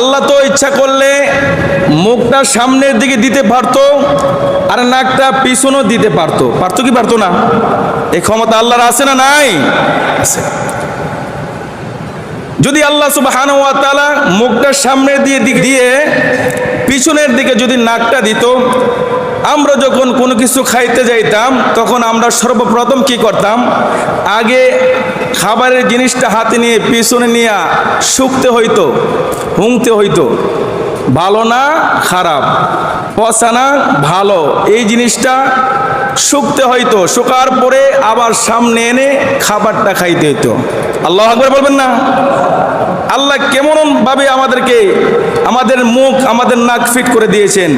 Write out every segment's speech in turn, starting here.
আল্লাহ তো ইচ্ছা করলে মুখটা সামনের দিকে দিতে পারতো আর নাকটা পিছনও দিতে পারতো। পারতো কি পারতো না? এই ক্ষমতা আল্লাহর আছে না নাই? আছে। যদি আল্লাহ তাআলা মুখটা সামনের দিয়ে দিয়ে পিছনের দিকে যদি নাকটা দিত, আমরা যখন কোনো কিছু খাইতে যাইতাম, তখন আমরা সর্বপ্রথম কি করতাম? আগে খাবারের জিনিসটা হাতে নিয়ে পিছনে নিয়ে শুকতে হইতো। হুংতে হইতো। ভালো না, খারাপ। পচা না, ভালো। এই জিনিসটা শুকতে হইতো। শুকার পরে আবার সামনে এনে খাবারটা খাইতে হইতো। আল্লাহ আকবর বলবেন না? আল্লাহ কেমন ভাবে আমাদেরকে, আমাদের মুখ, আমাদের নাক ফিট করে দিয়েছেন।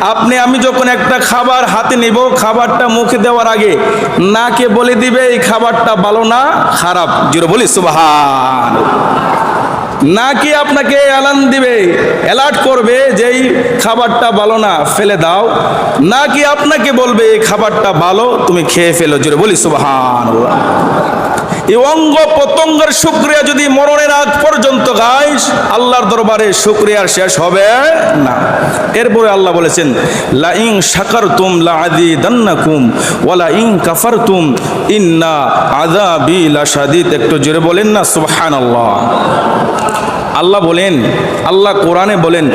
আপনি, আমি যখন একটা খাবার হাতে নিব, খাবারটা মুখে দেওয়ার আগে নাকে বলে দিবে, এই খাবারটা ভালো না, খারাপ। জিরো বলি, সুবাহান। নাকি আপনাকে অ্যালার্ম দিবে? অ্যালার্ট করবে যে এই খাবারটা ভালো না, ফেলে দাও। নাকি আপনাকে বলবে, এই খাবারটা ভালো, তুমি খেয়ে ফেলো। জোরে বলি সুবাহান এই অঙ্গ প্রত্যঙ্গের শুক্রিয়া যদি মরণের আগ পর্যন্ত গাইস আল্লাহর দরবারে শুক্রিয়ার শেষ হবে না। এরপরে আল্লাহ বলেছেন লা ইং শাকারতুম লা আযীদান্নাকুম ওয়া লা ইং কাফারতুম ইন্না আযাবি লাশাদীদ। একটু জোরে বলেন না, সুবহানাল্লাহ। আল্লাহ বলেন, আল্লাহ কোরআনে বলেন,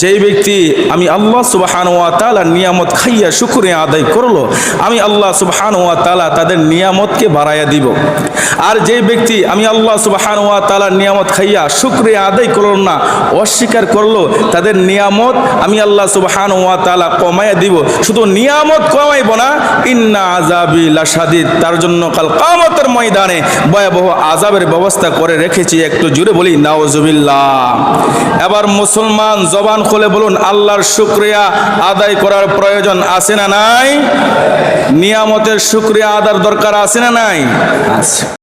যেই ব্যক্তি আমি আল্লাহ সুবাহান ওয়া তালা নিয়ামত খাইয়া শুক্রিয়া আদায় করল, আমি আল্লাহ সুবাহান ওয়া তালা তাদের নিয়ামতকে বাড়াইয়া দিব। আর যেই ব্যক্তি আমি আল্লাহ সুবাহান ওয়া তালা নিয়ামত খাইয়া শুক্রিয়া আদায় করল না, অস্বীকার করল, তাদের নিয়ামত আমি আল্লাহ সুবাহান ওয়া তালা কমাইয়া দিব। শুধু নিয়ামত কমাইব না, ইন্না আজাবি লাসাদিদ তার জন্য কাল কামতের ময়দানে ভয়াবহ আজাবের ব্যবস্থা করে রেখেছি। একটু জুড়ে বলি এবার মুসলমান জবান খুলে বলুন, আল্লাহর শুক্রিয়া আদায় করার প্রয়োজন আছে না নাই? নিয়ামতের শুক্রিয়া আদার দরকার আছে না নাই? আছে।